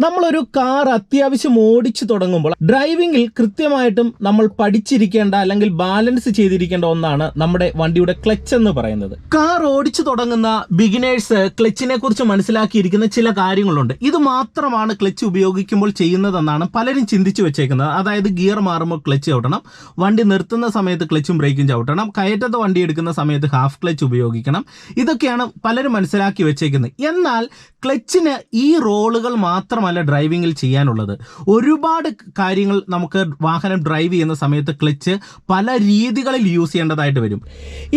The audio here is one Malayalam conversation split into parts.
നമ്മളൊരു കാർ അത്യാവശ്യം ഓടിച്ചു തുടങ്ങുമ്പോൾ ഡ്രൈവിംഗിൽ കൃത്യമായിട്ടും നമ്മൾ പഠിച്ചിരിക്കേണ്ട അല്ലെങ്കിൽ ബാലൻസ് ചെയ്തിരിക്കേണ്ട ഒന്നാണ് നമ്മുടെ വണ്ടിയുടെ ക്ലച്ച് എന്ന് പറയുന്നത്. കാർ ഓടിച്ചു തുടങ്ങുന്ന ബിഗിനേഴ്സ് ക്ലച്ചിനെ കുറിച്ച് മനസ്സിലാക്കിയിരിക്കുന്ന ചില കാര്യങ്ങളുണ്ട്. ഇത് മാത്രമാണ് ക്ലച്ച് ഉപയോഗിക്കുമ്പോൾ ചെയ്യുന്നതെന്നാണ് പലരും ചിന്തിച്ചു വെച്ചേക്കുന്നത്. അതായത് ഗിയർ മാറുമ്പോൾ ക്ലച്ച് ചവിട്ടണം. വണ്ടി നിർത്തുന്ന സമയത്ത് ക്ലച്ചും ബ്രേക്കും ചവിട്ടണം. കയറ്റത്ത് വണ്ടി എടുക്കുന്ന സമയത്ത് ഹാഫ് ക്ലച്ച് ഉപയോഗിക്കണം. ഇതൊക്കെയാണ് പലരും മനസ്സിലാക്കി വെച്ചേക്കുന്നത്. എന്നാൽ ക്ലച്ചിന് ഈ റോളുകൾ മാത്രമല്ല ഡ്രൈവിങ്ങിൽ ചെയ്യാനുള്ളത്. ഒരുപാട് കാര്യങ്ങൾ നമുക്ക് വാഹനം ഡ്രൈവ് ചെയ്യുന്ന സമയത്ത് ക്ലച്ച് പല രീതികളിൽ യൂസ് ചെയ്യേണ്ടതായിട്ട് വരും.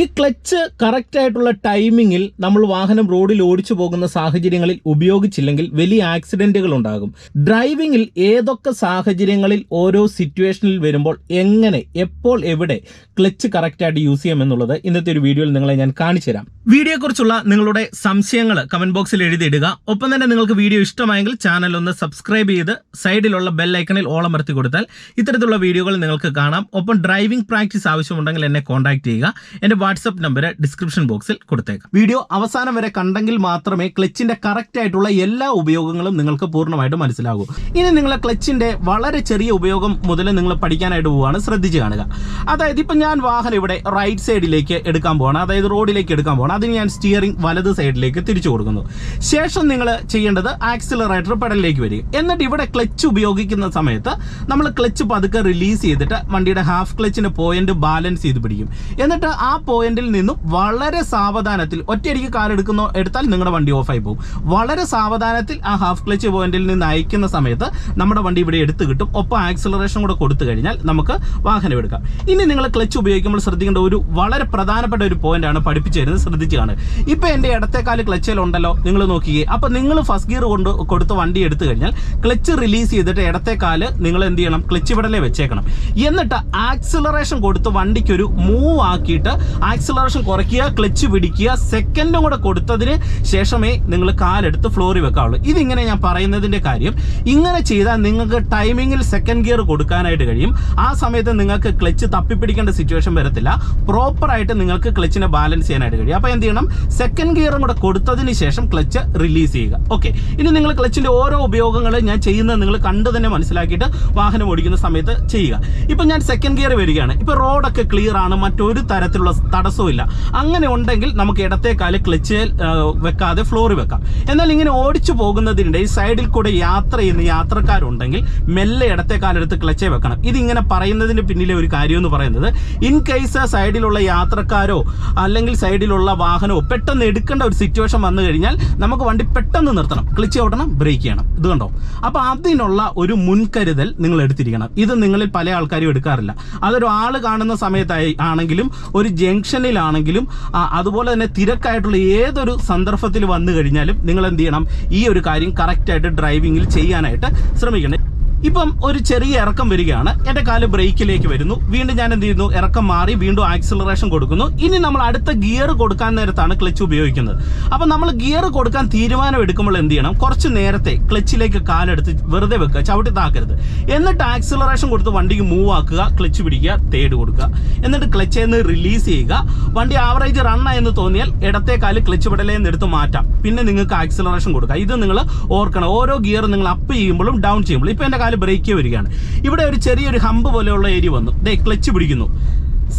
ഈ ക്ലച്ച് കറക്റ്റ് ആയിട്ടുള്ള ടൈമിങ്ങിൽ നമ്മൾ വാഹനം റോഡിൽ ഓടിച്ചു പോകുന്ന സാഹചര്യങ്ങളിൽ ഉപയോഗിച്ചില്ലെങ്കിൽ വലിയ ആക്സിഡന്റുകൾ ഉണ്ടാകും. ഡ്രൈവിങ്ങിൽ ഏതൊക്കെ സാഹചര്യങ്ങളിൽ ഓരോ സിറ്റുവേഷനിൽ വരുമ്പോൾ എങ്ങനെ എപ്പോൾ എവിടെ ക്ലച്ച് കറക്റ്റായിട്ട് യൂസ് ചെയ്യാം എന്നുള്ളത് ഇന്നത്തെ ഒരു വീഡിയോയിൽ നിങ്ങളെ ഞാൻ കാണിച്ചു തരാം. വീഡിയോയെക്കുറിച്ചുള്ള നിങ്ങളുടെ സംശയങ്ങൾ കമന്റ് ബോക്സിൽ എഴുതിയിടുക. ഒപ്പം തന്നെ നിങ്ങൾക്ക് വീഡിയോ ഇഷ്ടമായെങ്കിൽ ചാനൽ ഒന്ന് സബ്സ്ക്രൈബ് ചെയ്ത് സൈഡിലുള്ള ബെൽ ഐക്കണിൽ ഓളമർത്തി കൊടുത്താൽ ഇത്തരത്തിലുള്ള വീഡിയോകൾ നിങ്ങൾക്ക് കാണാം. ഒപ്പം ഡ്രൈവിംഗ് പ്രാക്ടീസ് ആവശ്യമുണ്ടെങ്കിൽ എന്നെ കോൺടാക്ട് ചെയ്യുക. എന്റെ വാട്സ്ആപ്പ് നമ്പർ ഡിസ്ക്രിപ്ഷൻ ബോക്സിൽ കൊടുത്തേക്കാം. വീഡിയോ അവസാനം വരെ കണ്ടെങ്കിൽ മാത്രമേ ക്ലച്ചിന്റെ കറക്റ്റ് ആയിട്ടുള്ള എല്ലാ ഉപയോഗങ്ങളും നിങ്ങൾക്ക് പൂർണമായിട്ട് മനസ്സിലാകൂ. ഇനി നിങ്ങളെ ക്ലച്ചിന്റെ വളരെ ചെറിയ ഉപയോഗം മുതൽ നിങ്ങൾ പഠിക്കാനായിട്ട് പോവുകയാണ് ശ്രദ്ധിച്ച് കാണുക. അതായത് ഇപ്പം ഞാൻ വാഹനം ഇവിടെ റൈറ്റ് സൈഡിലേക്ക് എടുക്കാൻ പോവാണ്. അതായത് റോഡിലേക്ക് എടുക്കാൻ പോവാണ്. അതിന് ഞാൻ സ്റ്റിയറിംഗ് വലത് സൈഡിലേക്ക് തിരിച്ചു കൊടുക്കുന്നു. ശേഷം നിങ്ങൾ ചെയ്യേണ്ടത് ആക്സിലറേറ്റർ പെഡലിലേക്ക് വരിക. എന്നിട്ട് ഇവിടെ ക്ലച്ച് ഉപയോഗിക്കുന്ന സമയത്ത് നമ്മൾ ക്ലച്ച് പതുക്കെ റിലീസ് ചെയ്തിട്ട് വണ്ടിയുടെ ഹാഫ് ക്ലച്ചിന്റെ പോയിന്റ് ബാലൻസ് ചെയ്ത് പിടിക്കും. എന്നിട്ട് ആ പോയിന്റിൽ നിന്നും വളരെ സാവധാനത്തിൽ ഒറ്റയടിക്ക് കാലെടുക്കുന്നോ എടുത്താൽ നിങ്ങളുടെ വണ്ടി ഓഫായി പോകും. വളരെ സാവധാനത്തിൽ ആ ഹാഫ് ക്ലച്ച് പോയിന്റിൽ നിന്ന് അയക്കുന്ന സമയത്ത് നമ്മുടെ വണ്ടി ഇവിടെ എടുത്തു കിട്ടും. ഒപ്പം ആക്സിലറേഷൻ കൂടെ കൊടുത്തു കഴിഞ്ഞാൽ നമുക്ക് വാഹനം എടുക്കാം. ഇനി നിങ്ങൾ ക്ലച്ച് ഉപയോഗിക്കുമ്പോൾ ശ്രദ്ധിക്കേണ്ട ഒരു വളരെ പ്രധാനപ്പെട്ട ഒരു പോയിന്റ് ആണ് പഠിപ്പിച്ചു തരുന്നത്. ശ്രദ്ധിച്ചാണ് ഇപ്പൊ എന്റെ ഇടത്തേക്കാൽ ക്ലച്ചിലുണ്ടല്ലോ നിങ്ങൾ നോക്കിയേ അപ്പൊ നിങ്ങൾ ഫസ്റ്റ് ഗിയർ കൊണ്ട് കൊടുത്ത് വണ്ടി എടുത്തു കഴിഞ്ഞാൽ ക്ലച്ച് റിലീസ് ചെയ്തിട്ട് ഇടത്തെ കാൽ നിങ്ങൾ എന്ത് ചെയ്യണം? ക്ലച്ച് വിടലേ വെച്ചേക്കണം. എന്നിട്ട് ആക്സിലറേഷൻ കൊടുത്ത് വണ്ടിക്ക് ഒരു മൂവ് ആക്കിയിട്ട് ആക്സിലറേഷൻ കുറയ്ക്കുക ക്ലച്ച് പിടിക്കുക സെക്കൻഡും കൂടെ കൊടുത്തതിന് ശേഷമേ നിങ്ങൾ കാലെടുത്ത് ഫ്ലോറിൽ വെക്കാവുള്ളൂ. ഇതിങ്ങനെ ഞാൻ പറയുന്നതിന്റെ കാര്യം ഇങ്ങനെ ചെയ്താൽ നിങ്ങൾക്ക് ടൈമിങ്ങിൽ സെക്കൻഡ് ഗിയർ കൊടുക്കാനായിട്ട് കഴിയും. ആ സമയത്ത് നിങ്ങൾക്ക് ക്ലച്ച് തപ്പിപ്പിടിക്കേണ്ട സിറ്റുവേഷൻ വരത്തില്ല. പ്രോപ്പറായിട്ട് നിങ്ങൾക്ക് ക്ലച്ചിനെ ബാലൻസ് ചെയ്യാനായിട്ട് കഴിയും. അപ്പോൾ എന്ത് ചെയ്യണം? സെക്കൻഡ് ഗിയറും കൂടെ കൊടുത്തതിന് ശേഷം ക്ലച്ച് റിലീസ് ചെയ്യുക. ഓക്കെ ഇനി നിങ്ങൾ ക്ലച്ചിന്റെ ഓരോ ഉപയോഗങ്ങൾ ഞാൻ ചെയ്യുന്നത് നിങ്ങൾ കണ്ടു തന്നെ മനസ്സിലാക്കിയിട്ട് വാഹനം ഓടിക്കുന്ന സമയത്ത് ചെയ്യുക. ഇപ്പം ഞാൻ സെക്കൻഡ് ഗിയർ വരികയാണ്. ഇപ്പം റോഡൊക്കെ ക്ലിയർ ആണ് മറ്റൊരു തരത്തിലുള്ള തടസ്സവും ഇല്ല. അങ്ങനെ ഉണ്ടെങ്കിൽ നമുക്ക് ഇടത്തേക്കാൽ ക്ലച്ച് വെക്കാതെ ഫ്ലോറിൽ വെക്കാം. എന്നാൽ ഇങ്ങനെ ഓടിച്ചു പോകുന്നതിനിടെ സൈഡിൽ കൂടെ യാത്ര ചെയ്യുന്ന യാത്രക്കാരുണ്ടെങ്കിൽ മെല്ലെ ഇടത്തേക്കാലെടുത്ത് ക്ലച്ചേ വെക്കണം. ഇതിങ്ങനെ പറയുന്നതിന് പിന്നിലെ ഒരു കാര്യം എന്ന് പറയുന്നത് ഇൻ കേസ് സൈഡിലുള്ള യാത്രക്കാരോ അല്ലെങ്കിൽ സൈഡിലുള്ള വാഹനമോ പെട്ടെന്ന് എടുക്കേണ്ട ഒരു സിറ്റുവേഷൻ വന്നു കഴിഞ്ഞാൽ നമുക്ക് വണ്ടി പെട്ടെന്ന് നിർത്തണം. ക്ലിച്ച് ഓടണം ബ്രേക്ക് ചെയ്യണം. ഇത് കണ്ടോ? അപ്പൊ അതിനുള്ള ഒരു മുൻകരുതൽ നിങ്ങൾ എടുത്തിരിക്കണം. ഇത് നിങ്ങളിൽ പല ആൾക്കാരും എടുക്കാറില്ല. അതൊരു ആൾ കാണുന്ന സമയത്തായി ആണെങ്കിലും ഒരു ജംഗ്ഷനിലാണെങ്കിലും അതുപോലെ തന്നെ തിരക്കായിട്ടുള്ള ഏതൊരു സന്ദർഭത്തിൽ വന്നു കഴിഞ്ഞാലും നിങ്ങൾ എന്ത് ചെയ്യണം? ഈ ഒരു കാര്യം കറക്റ്റായിട്ട് ഡ്രൈവിങ്ങിൽ ചെയ്യാനായിട്ട് ശ്രമിക്കണം. ഇപ്പം ഒരു ചെറിയ ഇറക്കം വരികയാണ്. എന്റെ കാൽ ബ്രേക്കിലേക്ക് വരുന്നു. വീണ്ടും ഞാൻ എന്ത് ചെയ്യുന്നു? ഇറക്കം മാറി വീണ്ടും ആക്സിലറേഷൻ കൊടുക്കുന്നു. ഇനി നമ്മൾ അടുത്ത ഗിയർ കൊടുക്കാൻ നേരത്താണ് ക്ലച്ച് ഉപയോഗിക്കുന്നത്. അപ്പൊ നമ്മൾ ഗിയർ കൊടുക്കാൻ തീരുമാനം എടുക്കുമ്പോൾ എന്ത് ചെയ്യണം? കുറച്ച് നേരത്തെ ക്ലച്ചിലേക്ക് കാലെടുത്ത് വെറുതെ വെക്കുക ചവിട്ടി താക്കരുത്. എന്നിട്ട് ആക്സിലറേഷൻ കൊടുത്ത് വണ്ടിക്ക് മൂവ് ആക്കുക ക്ലച്ച് പിടിക്കുക തേട് കൊടുക്കുക. എന്നിട്ട് ക്ലച്ചിൽ നിന്ന് റിലീസ് ചെയ്യുക. വണ്ടി ആവറേജ് റണ്ണായെന്ന് തോന്നിയാൽ ഇടത്തെ കാൽ ക്ലച്ച് പെടലേ എടുത്ത് മാറ്റാം. പിന്നെ നിങ്ങൾക്ക് ആക്സിലറേഷൻ കൊടുക്കുക. ഇത് നിങ്ങൾ ഓർക്കണം. ഓരോ ഗിയർ നിങ്ങൾ അപ്പ് ചെയ്യുമ്പോഴും ഡൗൺ ചെയ്യുമ്പോഴും. ഇപ്പൊ എന്റെ കാൽ ബ്രേക്ക് വരികയാണ്. ഇവിടെ ഒരു ചെറിയൊരു ഹമ്പ് പോലെയുള്ള ഏരിയ വന്നു. ദേ ക്ലച്ച് പിടിക്കുന്നു.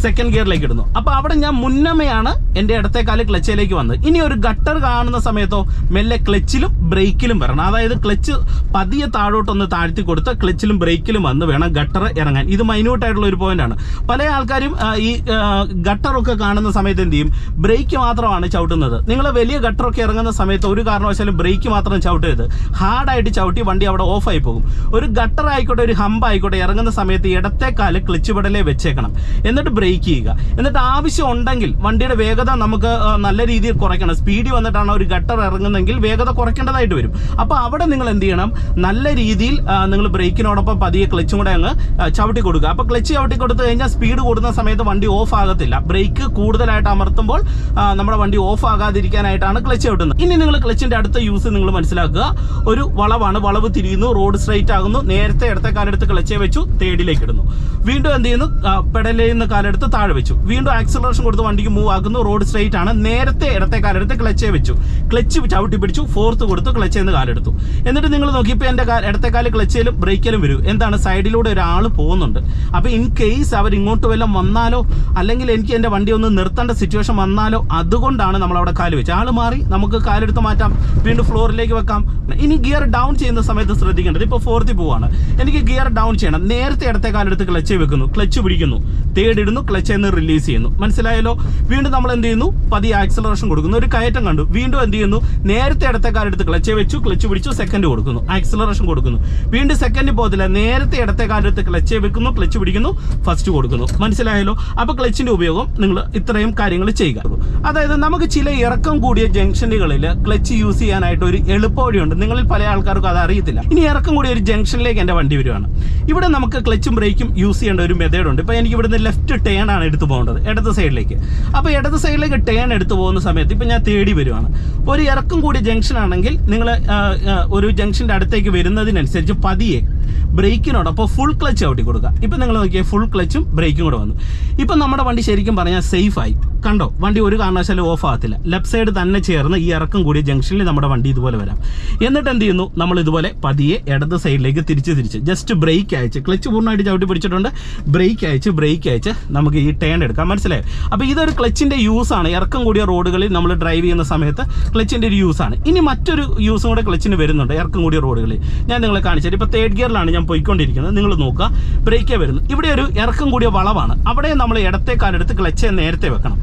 സെക്കൻഡ് ഗിയറിലേക്ക് ഇടുന്നു. അപ്പൊ അവിടെ ഞാൻ മുന്നമയാണ് എന്റെ ഇടത്തെ കാൽ ക്ലച്ചിലേക്ക് വന്നത്. ഇനി ഒരു ഗട്ടർ കാണുന്ന സമയത്തോ മെല്ലെ ക്ലച്ചിലും ബ്രേക്കിലും വരണം. അതായത് ക്ലച്ച് പതിയെ താഴോട്ടൊന്ന് താഴ്ത്തി കൊടുത്ത് ക്ലച്ചിലും ബ്രേക്കിലും വന്ന് വേണം ഗട്ടർ ഇറങ്ങാൻ. ഇത് മൈന്യൂട്ടായിട്ടുള്ള ഒരു പോയിന്റ് ആണ്. പല ആൾക്കാരും ഈ ഗട്ടറൊക്കെ കാണുന്ന സമയത്ത് എന്ത് ചെയ്യും? ബ്രേക്ക് മാത്രമാണ് ചവിട്ടുന്നത്. നിങ്ങൾ വലിയ ഗട്ടറൊക്കെ ഇറങ്ങുന്ന സമയത്ത് ഒരു കാരണവശാലും ബ്രേക്ക് മാത്രം ചവിട്ടരുത്. ഹാർഡായിട്ട് ചവിട്ടി വണ്ടി അവിടെ ഓഫായി പോകും. ഒരു ഗട്ടർ ആയിക്കോട്ടെ ഒരു ഹമ്പ് ആയിക്കോട്ടെ ഇറങ്ങുന്ന സമയത്ത് ഇടത്തെ കാൽ ക്ലച്ച് പെടലേ വെച്ചേക്കണം. എന്നിട്ട് ബ്രേക്ക് ചെയ്യുക. എന്നിട്ട് ആവശ്യം ഉണ്ടെങ്കിൽ വണ്ടിയുടെ വേഗത നമുക്ക് നല്ല രീതിയിൽ കുറയ്ക്കണം. സ്പീഡ് വന്നിട്ടാണ് ഒരു ഗട്ടർ ഇറങ്ങുന്നെങ്കിൽ വേഗത കുറയ്ക്കേണ്ടതായിട്ട് വരും. അപ്പോൾ അവിടെ നിങ്ങൾ എന്ത് ചെയ്യണം? നല്ല രീതിയിൽ നിങ്ങൾ ബ്രേക്കിനോടൊപ്പം പതിയെ ക്ലച്ചും കൂടെ അങ്ങ് ചവിട്ടി കൊടുക്കുക. അപ്പോൾ ക്ലച്ച് ചവിട്ടി കൊടുത്തു കഴിഞ്ഞാൽ സ്പീഡ് കൂടുന്ന സമയത്ത് വണ്ടി ഓഫ് ആകത്തില്ല. ബ്രേക്ക് കൂടുതലായിട്ട് അമർത്തുമ്പോൾ നമ്മുടെ വണ്ടി ഓഫ് ആകാതിരിക്കാനായിട്ടാണ് ക്ലച്ച് ചവിട്ടുന്നത്. ഇനി നിങ്ങൾ ക്ലച്ചിന്റെ അടുത്ത യൂസ് നിങ്ങൾ മനസ്സിലാക്കുക. ഒരു വളവാണ്. വളവ് തിരിയുന്നു. റോഡ് സ്ട്രൈറ്റ് ആകുന്നു. നേരത്തെ ഇടത്തെ കാലെടുത്ത് ക്ലച്ചേ വെച്ചു. തേടിലേക്ക് ഇടുന്നു. വീണ്ടും എന്ത് ചെയ്യുന്നു? പെടലേന്ന് കാലെടുത്ത് കാലെടുത്ത് താഴെ വെച്ചു. വീണ്ടും ആക്സിലറേഷൻ കൊടുത്ത് വണ്ടിക്ക് മൂവ് ആക്കുന്നു. റോഡ് സ്ട്രൈറ്റ് ആണ്. നേരത്തെ ഇടത്തെ കാലെടുത്ത് ക്ലച്ചേ വെച്ചു. ക്ലച്ച് ചവിട്ടി പിടിച്ചു. ഫോർത്ത് കൊടുത്തു ക്ലച്ചേന്ന് കാലെടുത്തു. എന്നിട്ട് നിങ്ങൾ നോക്കിയപ്പോൾ എന്റെ ഇടത്തെ കാൽ ക്ലച്ചിലും ബ്രേക്കിലും വരും. എന്താണ്? സൈഡിലൂടെ ഒരാൾ പോകുന്നുണ്ട്. അപ്പോൾ ഇൻ കേസ് അവർ ഇങ്ങോട്ട് വല്ലതും വന്നാലോ അല്ലെങ്കിൽ എനിക്ക് എന്റെ വണ്ടി ഒന്ന് നിർത്തേണ്ട സിറ്റുവേഷൻ വന്നാലോ അതുകൊണ്ടാണ് നമ്മൾ അവിടെ കാൽ വെച്ചത്. ആൾ മാറി നമുക്ക് കാലെടുത്ത് മാറ്റാം. വീണ്ടും ഫ്ലോറിലേക്ക് വെക്കാം. ഇനി ഗിയർ ഡൗൺ ചെയ്യുന്ന സമയത്ത് ശ്രദ്ധിക്കേണ്ടത് ഇപ്പോൾ ഫോർത്തിൽ പോവാണ്. എനിക്ക് ഗിയർ ഡൗൺ ചെയ്യണം. നേരത്തെ ഇടത്തെ കാലെടുത്ത് ക്ലച്ച് വെക്കുന്നു. ക്ലച്ച് പിടിക്കുന്നു. തേർഡ് ഇടുന്നു ക്ലച്ച് എന്ന് റിലീസ് ചെയ്യുന്നു. മനസ്സിലായല്ലോ? വീണ്ടും നമ്മൾ എന്ത് ചെയ്യുന്നു? പതിയെ ആക്സലറേഷൻ കൊടുക്കുന്നു. ഒരു കയറ്റം കണ്ടു. വീണ്ടും എന്ത് ചെയ്യുന്നു? നേരത്തെ ഇടത്തെ കാലെടുത്ത് ക്ലച്ച് വെച്ചു ക്ലച്ച് പിടിച്ചു സെക്കൻഡ് കൊടുക്കുന്നു. ആക്സലറേഷൻ കൊടുക്കുന്നു. വീണ്ടും സെക്കൻഡ് പോകത്തില്ല. നേരത്തെ ഇടത്തെ കാലെടുത്ത് ക്ലച്ച് വെക്കുന്നു ക്ലച്ച് പിടിക്കുന്നു ഫസ്റ്റ് കൊടുക്കുന്നു. മനസ്സിലായല്ലോ? അപ്പോൾ ക്ലച്ചിന്റെ ഉപയോഗം നിങ്ങൾ ഇത്രയും കാര്യങ്ങൾ ചെയ്യുക. അതായത് നമുക്ക് ചില ഇറക്കം കൂടിയ ജംഗ്ഷനുകളിൽ ക്ലച്ച് യൂസ് ചെയ്യാനായിട്ട് ഒരു എളുപ്പവഴിയുണ്ട്. നിങ്ങളിൽ പല ആൾക്കാർക്കും അത് അറിയത്തില്ല. ഇനി ഇറക്കം കൂടിയ ഒരു ജംഗ്ഷനിലേക്ക് എന്റെ വണ്ടി വരുവാണ്. ഇവിടെ നമുക്ക് ക്ലച്ചും ബ്രേക്കും യൂസ് ചെയ്യേണ്ട ഒരു മെത്തേഡ് ഉണ്ട്. ഇപ്പോൾ എനിക്ക് ഇവിടുന്ന് ലെഫ്റ്റ് ടേൺ ആണ് എടുത്തു പോകേണ്ടത് ഇടത് സൈഡിലേക്ക് അപ്പോൾ ഇടത് സൈഡിലേക്ക് ടേൺ എടുത്തു പോകുന്ന സമയത്ത് ഇപ്പം ഞാൻ തേടി വരുവാണ്. ഒരു ഇറക്കം കൂടി ജംഗ്ഷൻ ആണെങ്കിൽ നിങ്ങൾ ഒരു ജംഗ്ഷന്റെ അടുത്തേക്ക് വരുന്നതിനനുസരിച്ച് പതിയെ ബ്രേക്കിനോടൊപ്പം ഫുൾ ക്ലച്ച് ചവിട്ടി കൊടുക്കുക. ഇപ്പം നിങ്ങൾ നോക്കിയാൽ ഫുൾ ക്ലച്ചും ബ്രേക്കും കൂടെ വന്നു. ഇപ്പം നമ്മുടെ വണ്ടി ശരിക്കും പറഞ്ഞാൽ സേഫായി കണ്ടോ വണ്ടി ഒരു കാരണവശാലും ഓഫ് ആകത്തില്ല. ലെഫ്റ്റ് സൈഡ് തന്നെ ചേർന്ന് ഈ ഇറക്കം കൂടിയ ജംഗ്ഷനിൽ നമ്മുടെ വണ്ടി ഇതുപോലെ വരാം. എന്നിട്ട് എന്ത് ചെയ്യുന്നു? നമ്മൾ ഇതുപോലെ പതിയെ ഇടത് സൈഡിലേക്ക് തിരിച്ച് തിരിച്ച് ജസ്റ്റ് ബ്രേക്ക് അയച്ച് ക്ലച്ച് പൂർണമായിട്ട് ചവിട്ടി പിടിച്ചിട്ടുണ്ട്. ബ്രേക്ക് അയച്ച് ബ്രേക്ക് അയച്ച് നമുക്ക് ഈ ടേൺ എടുക്കാം. മനസ്സിലായോ? അപ്പോൾ ഇതൊരു ക്ലച്ചിന്റെ യൂസാണ് ഇറക്കം കൂടിയ റോഡുകളിൽ നമ്മൾ ഡ്രൈവ് ചെയ്യുന്ന സമയത്ത് ക്ലച്ചിന്റെ ഒരു യൂസാണ് ഇനി മറ്റൊരു യൂസും കൂടെ ക്ലച്ചിന് വരുന്നുണ്ട് ഇറക്കം കൂടിയ റോഡുകളിൽ ഞാൻ നിങ്ങളെ കാണിച്ചത് ഇപ്പോൾ തേർഡ് ഗിയറിലാണ് ഞാൻ പോയിക്കൊണ്ടിരിക്കുന്നത്. നിങ്ങൾ നോക്കുക. ബ്രേക്കേ വരുന്നു. ഇവിടെ ഒരു ഇറക്കം കൂടിയ വളവാണ്. അവിടെ നമ്മൾ ഇടത്തെ കാലെടുത്ത് ക്ലച്ച് നേരത്തെ വെക്കണം.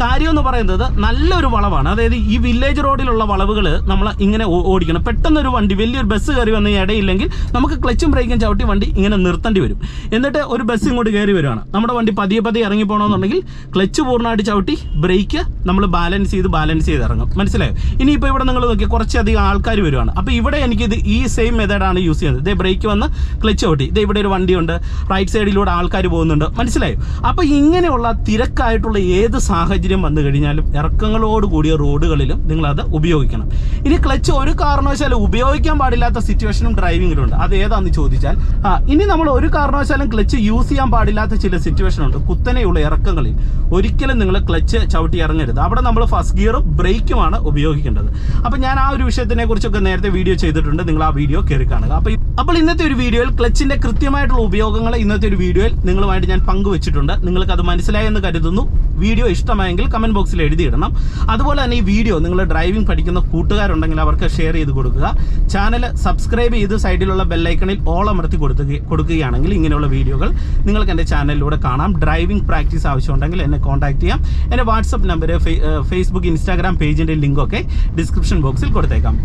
കാര്യം എന്ന് പറയുന്നത് നല്ലൊരു വളവാണ്. അതായത് ഈ വില്ലേജ് റോഡിലുള്ള വളവുകൾ നമ്മൾ ഇങ്ങനെ ഓടിക്കണം. പെട്ടെന്നൊരു വണ്ടി വലിയൊരു ബസ് കയറി വന്ന ഇടയില്ലെങ്കിൽ നമുക്ക് ക്ലച്ചും ബ്രേക്കും ചവിട്ടി വണ്ടി ഇങ്ങനെ നിർത്തേണ്ടി വരും. എന്നിട്ട് ഒരു ബസ് ഇങ്ങോട്ട് കയറി വരുവാണ്. നമ്മുടെ വണ്ടി പതിയെ പതിയെ ഇറങ്ങി പോകണമെന്നുണ്ടെങ്കിൽ ക്ലച്ച് പൂർണമായിട്ട് ചവിട്ടി ബ്രേക്ക് നമ്മൾ ബാലൻസ് ചെയ്ത് ബാലൻസ് ചെയ്ത് ഇറങ്ങും. മനസ്സിലായോ? ഇനിയിപ്പോൾ ഇവിടെ നിങ്ങൾ നോക്കി കുറച്ചധികം ആൾക്കാർ വരുവാണ്. അപ്പോൾ ഇവിടെ എനിക്കിത് ഈ സെയിം മെത്തേഡാണ് യൂസ് ചെയ്യുന്നത്. ഇതേ ബ്രേക്ക് വന്ന് ക്ലച്ച് ചവിട്ടി. ഇതേ ഇവിടെ ഒരു വണ്ടിയുണ്ട്. റൈറ്റ് സൈഡിലൂടെ ആൾക്കാർ പോകുന്നുണ്ട്. മനസ്സിലായോ? അപ്പോൾ ഇങ്ങനെയുള്ള തിരക്കായിട്ടുള്ള ഏത് സാഹചര്യം വന്നു കഴിഞ്ഞാലും ഇറക്കങ്ങളോട് കൂടിയ റോഡുകളിലും നിങ്ങൾ അത് ഉപയോഗിക്കണം. ഇനി ക്ലച്ച് ഒരു കാരണവശാലും ഉപയോഗിക്കാൻ പാടില്ലാത്ത സിറ്റുവേഷനും ഡ്രൈവിങ്ങിലുണ്ട് അത് ഏതാണെന്ന് ചോദിച്ചാൽ ആ ഇനി നമ്മൾ ഒരു കാരണവശാലും ക്ലച്ച് യൂസ് ചെയ്യാൻ പാടില്ലാത്ത ചില സിറ്റുവേഷൻ ഉണ്ട്. കുത്തനെയുള്ള ഇറക്കങ്ങളിൽ. ഒരിക്കലും നിങ്ങൾ ക്ലച്ച് ചവിട്ടി ഇറങ്ങരുത്. അവിടെ നമ്മൾ ഫസ്റ്റ് ഗിയറും ബ്രേക്കുമാണ് ഉപയോഗിക്കേണ്ടത്. അപ്പോൾ ഞാൻ ആ ഒരു വിഷയത്തിനെ കുറിച്ചൊക്കെ നേരത്തെ വീഡിയോ ചെയ്തിട്ടുണ്ട്. നിങ്ങൾ ആ വീഡിയോ കയറി കാണുക. അപ്പോൾ അപ്പോൾ ഇന്നത്തെ ഒരു വീഡിയോയിൽ ക്ലച്ചിന്റെ കൃത്യമായിട്ടുള്ള ഉപയോഗങ്ങൾ ഇന്നത്തെ ഒരു വീഡിയോയിൽ നിങ്ങളുമായിട്ട് ഞാൻ പങ്കുവച്ചിട്ടുണ്ട്. നിങ്ങൾക്ക് അത് മനസ്സിലായെന്ന് കരുതുന്നു. വീഡിയോ ഇഷ്ടമായെങ്കിൽ കമന്റ് ബോക്സിൽ എഴുതിയിടണം. അതുപോലെ തന്നെ ഈ വീഡിയോ നിങ്ങൾ ഡ്രൈവിംഗ് പഠിക്കുന്ന കൂട്ടുകാരുണ്ടെങ്കിൽ അവർക്ക് ഷെയർ ചെയ്ത് കൊടുക്കുക. ചാനൽ സബ്സ്ക്രൈബ് ചെയ്ത് സൈഡിലുള്ള ബെല്ലൈക്കണിൽ ഓൾ അമർത്തി കൊടുക്കുക കൊടുക്കുകയാണെങ്കിൽ ഇങ്ങനെയുള്ള വീഡിയോകൾ നിങ്ങൾക്ക് എന്റെ ചാനലിലൂടെ കാണാം. ഡ്രൈവിംഗ് പ്രാക്ടീസ് ആവശ്യമുണ്ടെങ്കിൽ എന്നെ കോൺടാക്ട് ചെയ്യാം. എന്റെ വാട്സപ്പ് നമ്പർ ഫേസ്ബുക്ക് ഇൻസ്റ്റാഗ്രാം പേജിന്റെ ലിങ്കൊക്കെ ഡിസ്ക്രിപ്ഷൻ ബോക്സിൽ കൊടുത്തേക്കാം.